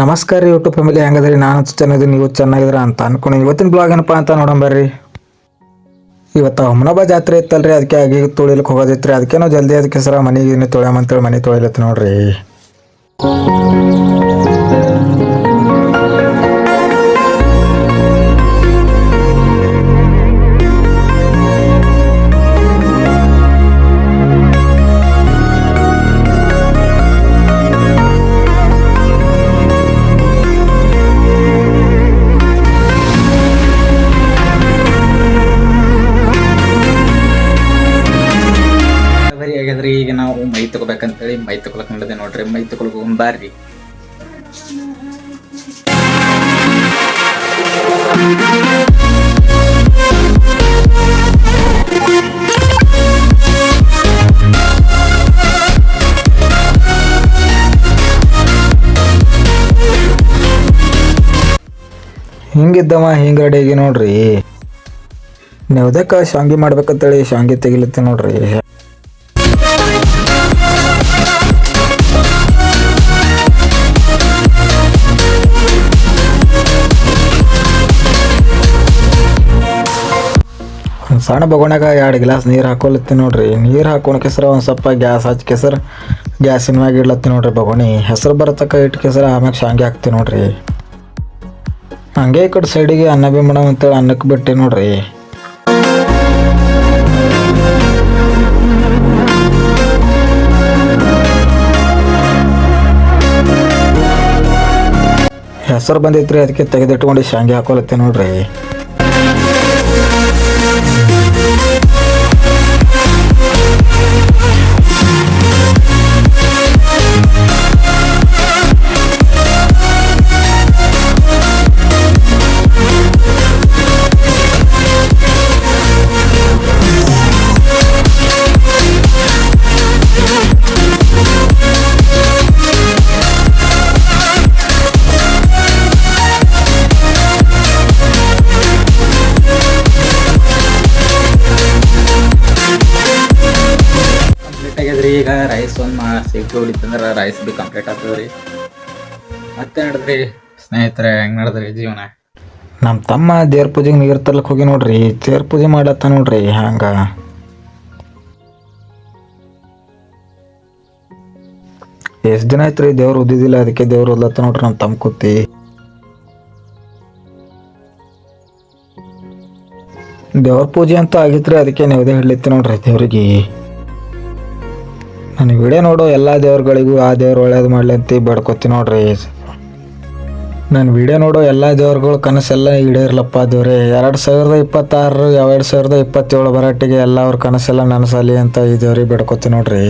ನಮಸ್ಕಾರ ರೀ YouTube family ಹೆಂಗದ್ರಿ ನಾನು ಚೆನ್ನಾಗಿದ್ದೀನಿ, ನೀವು ಚೆನ್ನಾಗಿದ್ರ ಅಂತ ಅನ್ಕೊಂಡು ಇವತ್ತಿನ ಬ್ಲಾಗ್ ಏನಪ್ಪ ಅಂತ ನೋಡಂಬರ್ರಿ ಇವತ್ತು ಹೊಮನಬ ಜಾತ್ರೆ ಇತ್ತಲ್ರಿ, ಅದಕ್ಕೆ ಆಗಿ ತೊಳಿಲಿಕ್ಕೆ ಹೋಗೋದಿತ್ತು ಅದಕ್ಕೆ ನಾವು ಜಲ್ದಿ ಅದಕ್ಕೆ ಸರ ಮನೆಗೆ ತೊಳ್ಯಾಮಂತೇಳಿ ಮನೆ ತೊಳಿಲತ್ತ ನೋಡ್ರಿ. ನಾವು ಮೈ ತಗೋಬೇಕಂತೇಳಿ ಮೈ ತಗೊಳಕ್ ನಡದೆ ನೋಡ್ರಿ, ಮೈ ತಗೊಳಕ್ ಬಾರ್ರಿ ಹಿಂಗಿದ್ದವ ಹಿಂಗೆ ರೆಡಿಯಾಗಿ ನೋಡ್ರಿ. ನೆವದಕ್ಕೆ ಶಾಂಗಿ ಮಾಡ್ಬೇಕಂತೇಳಿ ಶಾಂಗಿ ತೆಗಿಲತ್ತೆ ನೋಡ್ರಿ. ಸಣ್ಣ ಬಗೋಣಾಗ ಎರಡು ಗ್ಲಾಸ್ ನೀರು ಹಾಕೊಲತ್ತಿ ನೋಡ್ರಿ. ನೀರು ಹಾಕೋಣ ಕೆಸರ ಒಂದು ಸ್ವಲ್ಪ ಗ್ಯಾಸ್ ಹಚ್ಚಿ ಕೆಸರು, ಗ್ಯಾಸಿನ ಮ್ಯಾಗ ಇಡ್ಲತ್ತಿ ನೋಡ್ರಿ ಬಗೋಣಿ. ಹೆಸರು ಬರತಕ್ಕ ಇಟ್ಟು ಕೆಸರ ಆಮ್ಯಾಗ ಶಾಂಗಿ ಹಾಕ್ತಿ ನೋಡ್ರಿ. ಹಂಗೆ ಈ ಕಡೆ ಸೈಡಿಗೆ ಅನ್ನ ಬಿ ಮಾಡಮ್ ಅಂತೇಳಿ ಅನ್ನಕ್ಕೆ ಬಿಟ್ಟೆ ನೋಡ್ರಿ. ಹೆಸರು ಬಂದೈತ್ರಿ, ಅದಕ್ಕೆ ತೆಗೆದಿಟ್ಕೊಂಡು ಶಾಂಗಿ ಹಾಕೊಳತ್ತೆ ನೋಡ್ರಿ. Thank ಕಂಪ್ಲೀಟ್ ಆಗ್ಯದ್ರಿ ಈಗ ರೈಸ್ ಒಂದು ಮಾ ಸಿಗ್ತು ತಂದ್ರ ರೈಸ್ ಬಿ ಕಂಪ್ಲೀಟ್ ಆಗ್ತದ್ರಿ ಮತ್ತೆ ನಡೆದ್ರಿ ಸ್ನೇಹಿತರೆ, ಹೆಂಗ್ ನಡೆದ್ರಿ ಜೀವನ? ನಮ್ಮ ತಮ್ಮ ದೇವ್ರ ಪೂಜೆಗೆ ನೀರು ತರ್ಲಕ್ಕೆ ಹೋಗಿ ನೋಡ್ರಿ, ದೇವ್ರ ಪೂಜೆ ಮಾಡತ್ತ ನೋಡ್ರಿ, ಹಂಗ. ಎಷ್ಟು ದಿನ ಆಯ್ತು ರೀ ದೇವ್ರು ಅದಕ್ಕೆ ದೇವ್ರು ಓದ್ಲತ್ತ ನೋಡ್ರಿ ನಮ್ಮ ತಮ್ಮ ಕೂತಿ. ದೇವ್ರ ಪೂಜೆ ಅಂತ ಆಗಿತ್ರಿ, ಅದಕ್ಕೆ ನೀವು ಹಿಡ್ಲಿತ್ತಿ ನೋಡ್ರಿ ದೇವ್ರಿಗೆ. ನಾನು ವಿಡಿಯೋ ನೋಡೋ, ಎಲ್ಲ ದೇವ್ರುಗಳಿಗೂ ಆ ದೇವ್ರು ಒಳ್ಳೇದು ಮಾಡ್ಲಿ ಅಂತ ಬೇಡ್ಕೊತೀನಿ ನೋಡ್ರಿ. ನಾನು ವಿಡಿಯೋ ನೋಡೋ, ಎಲ್ಲ ದೇವ್ರುಗಳು ಕನಸೆಲ್ಲ ಈಡೇರ್ಲಪ್ಪ ದೇವ್ರೆ. ಎರಡು ಸಾವಿರದ ಇಪ್ಪತ್ತಾರು, ಎರಡು ಸಾವಿರದ ಇಪ್ಪತ್ತೇಳು ಬರಾಟಿಗೆ ಎಲ್ಲ ಅವ್ರ ಕನಸೆಲ್ಲ ನನಸಲಿ ಅಂತ ಈ ದೇವ್ರಿಗೆ ಬೇಡ್ಕೊತೀನಿ ನೋಡ್ರಿ.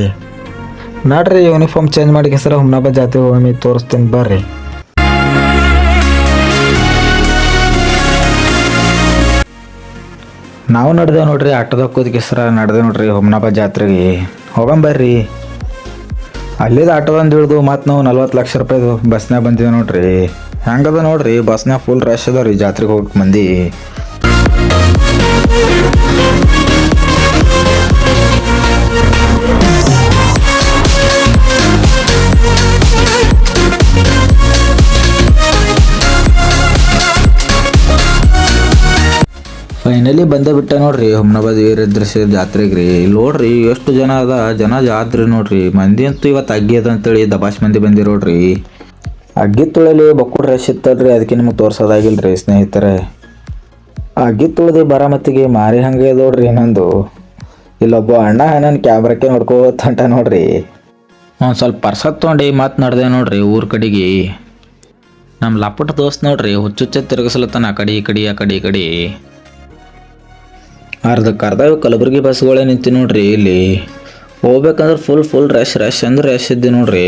ನೋಡ್ರಿ ಯೂನಿಫಾರ್ಮ್ ಚೇಂಜ್ ಮಾಡಿ ಹೆಸರು ಹುಮ್ನಾಬ ಜಾತಿ ಹೋಮಿ ತೋರಿಸ್ತೀನಿ ಬರ್ರಿ. ನಾವು ನಡೆದೇವು ನೋಡ್ರಿ ಆಟೋದಾಗ ಕೂದಕ್ಕೆ ನಡೆದೆ ನೋಡ್ರಿ ಹೊಮ್ನಾಬ ಜಾತ್ರೆಗೆ. ಹೋಗಂಬರ್ರಿ ಅಲ್ಲಿದ ಆಟೋದಂದು ಹಿಡ್ದು ಮತ್ತು ನಾವು ನಲ್ವತ್ತು ಲಕ್ಷ ರೂಪಾಯಿದು ಬಸ್ನಾಗ ಬಂದಿದ್ದೇವೆ ನೋಡ್ರಿ. ಹೆಂಗದ ನೋಡ್ರಿ ಬಸ್ನಾಗ ಫುಲ್ ರಶ್ ಅದ ರೀ ಜಾತ್ರೆಗೆ ಹೋಗಕ್ಕೆ ಮಂದಿ. ಫೈನಲಿ ಬಂದೇ ಬಿಟ್ಟ ನೋಡ್ರಿ ಹುಮ್ನಾಬಾದ್ ವೀರದ್ರಸ ಜಾತ್ರೆಗೆ ರೀ. ಇಲ್ಲಿ ನೋಡ್ರಿ, ಎಷ್ಟು ಜನ ಅದ, ಜನ ಜಾತ್ರೆ ನೋಡ್ರಿ. ಮಂದಿ ಅಂತೂ ಇವತ್ತು ಅಗ್ಗಿದ ಅಂತೇಳಿ ದಬಾಶ್ ಮಂದಿ ಬಂದಿ ನೋಡ್ರಿ ಅಗ್ಗಿ ತುಳಲಿ ಬಕ್ಕುಡ್ ರಶ್ ಇತ್ತಲ್ರಿ, ಅದಕ್ಕೆ ನಿಮಗೆ ತೋರ್ಸೋದಾಗಿಲ್ರಿ ಸ್ನೇಹಿತರೆ. ಅಗ್ಗಿ ತುಳಿದು ಬರಾಮತ್ತಿಗೆ ಮಾರಿ ಹಂಗೆ ನೋಡ್ರಿ ಇನ್ನೊಂದು. ಇಲ್ಲೊಬ್ಬ ಅಣ್ಣ ನನ್ನ ಕ್ಯಾಮ್ರಕ್ಕೆ ನೋಡ್ಕೋತಂಟ ನೋಡ್ರಿ. ಒಂದು ಸ್ವಲ್ಪ ಪರ್ಸತ್ ತೊಗೊಂಡು ಮಾತು ನಡೆದೆ ನೋಡ್ರಿ ಊರ ಕಡೆಗೆ. ನಮ್ಮ ಲಪ್ಪಟ ದೋಸ್ತ್ ನೋಡ್ರಿ, ಹುಚ್ಚುಚ್ಚೆ ತಿರುಗಿಸ್ಲತ್ತಾನ ಆ ಕಡೆ ಈ ಕಡೆ, ಆ ಕಡೆ ಈ ಕಡೆ. ಅರ್ಧಕ್ಕೆ ಅರ್ಧ ಕಲಬುರ್ಗಿ ಕಲಬುರಗಿ ಬಸ್ಗಳೇ ನಿಂತಿ ನೋಡ್ರಿ ಇಲ್ಲಿ. ಹೋಗ್ಬೇಕಂದ್ರೆ ಫುಲ್ ಫುಲ್ ರಶ್ ರಶ್ ಅಂದ್ರೆ ರಶ್ ಇದ್ದಿ ನೋಡ್ರಿ.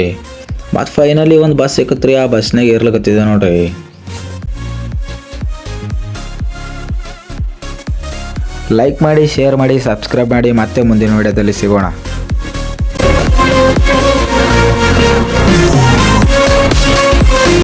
ಮತ್ತು ಫೈನಲಿ ಒಂದು ಬಸ್ ಸಿಕ್ಕತ್ರಿ, ಆ ಬಸ್ನಾಗ ಇರ್ಲಿಕತ್ತಿದೆ ನೋಡ್ರಿ. ಲೈಕ್ ಮಾಡಿ ಶೇರ್ ಮಾಡಿ ಸಬ್ಸ್ಕ್ರೈಬ್ ಮಾಡಿ ಮತ್ತೆ ಮುಂದಿನ ವಿಡಿಯೋದಲ್ಲಿ ಸಿಗೋಣ.